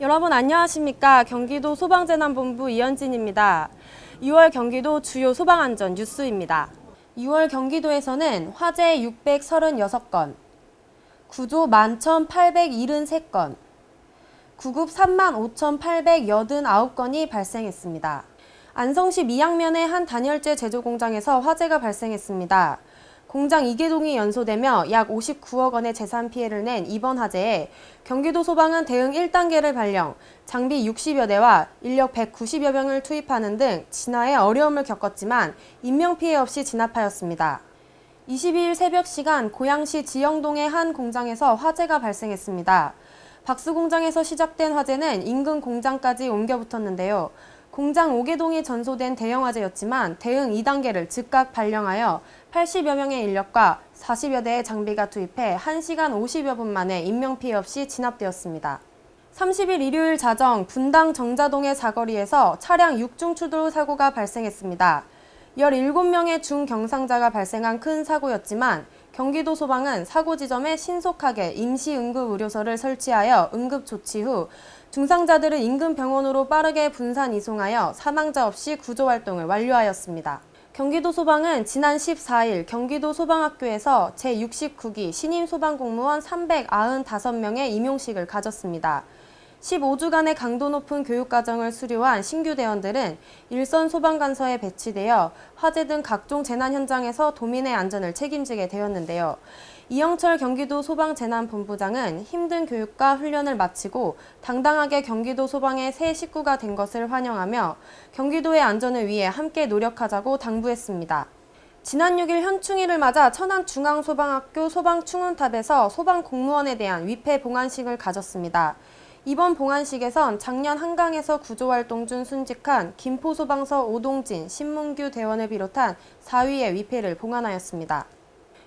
여러분 안녕하십니까? 경기도 소방재난본부 이현진입니다. 6월 경기도 주요 소방안전 뉴스입니다. 6월 경기도에서는 화재 636건, 구조 11,873건, 구급 35,889건이 발생했습니다. 안성시 미양면의 한 단열재 제조 공장에서 화재가 발생했습니다. 공장 2개동이 연소되며 약 59억 원의 재산 피해를 낸 이번 화재에 경기도 소방은 대응 1단계를 발령, 장비 60여 대와 인력 190여 명을 투입하는 등 진화에 어려움을 겪었지만 인명피해 없이 진압하였습니다. 22일 새벽 시간 고양시 지영동의 한 공장에서 화재가 발생했습니다. 박스 공장에서 시작된 화재는 인근 공장까지 옮겨 붙었는데요. 공장 5개동이 전소된 대형 화재였지만 대응 2단계를 즉각 발령하여 80여 명의 인력과 40여 대의 장비가 투입해 1시간 50여 분 만에 인명피해 없이 진압되었습니다. 30일 일요일 자정 분당 정자동의 사거리에서 차량 6중 추돌 사고가 발생했습니다. 17명의 중경상자가 발생한 큰 사고였지만 경기도 소방은 사고 지점에 신속하게 임시 응급 의료소를 설치하여 응급 조치 후 중상자들을 인근 병원으로 빠르게 분산 이송하여 사망자 없이 구조 활동을 완료하였습니다. 경기도 소방은 지난 14일 경기도 소방학교에서 제69기 신임 소방공무원 395명의 임용식을 가졌습니다. 15주간의 강도 높은 교육과정을 수료한 신규 대원들은 일선 소방관서에 배치되어 화재 등 각종 재난 현장에서 도민의 안전을 책임지게 되었는데요. 이영철 경기도 소방재난본부장은 힘든 교육과 훈련을 마치고 당당하게 경기도 소방의 새 식구가 된 것을 환영하며 경기도의 안전을 위해 함께 노력하자고 당부했습니다. 지난 6일 현충일을 맞아 천안중앙소방학교 소방충원탑에서 소방공무원에 대한 위패 봉안식을 가졌습니다. 이번 봉안식에선 작년 한강에서 구조활동 중 순직한 김포소방서 오동진, 신문규 대원을 비롯한 4위의 위패를 봉안하였습니다.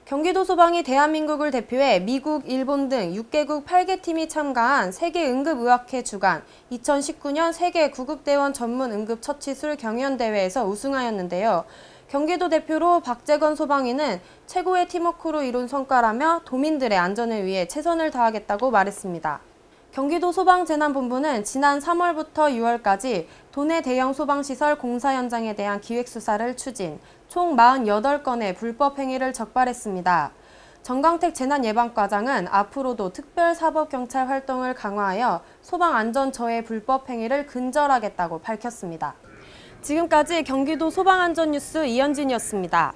경기도 소방이 대한민국을 대표해 미국, 일본 등 6개국 8개 팀이 참가한 세계 응급의학회 주간 2019년 세계 구급대원 전문 응급처치술 경연대회에서 우승하였는데요. 경기도 대표로 박재건 소방위는 최고의 팀워크로 이룬 성과라며 도민들의 안전을 위해 최선을 다하겠다고 말했습니다. 경기도 소방재난본부는 지난 3월부터 6월까지 도내 대형 소방시설 공사 현장에 대한 기획수사를 추진, 총 48건의 불법 행위를 적발했습니다. 정광택 재난예방과장은 앞으로도 특별사법경찰 활동을 강화하여 소방안전처의 불법 행위를 근절하겠다고 밝혔습니다. 지금까지 경기도 소방안전뉴스 이현진이었습니다.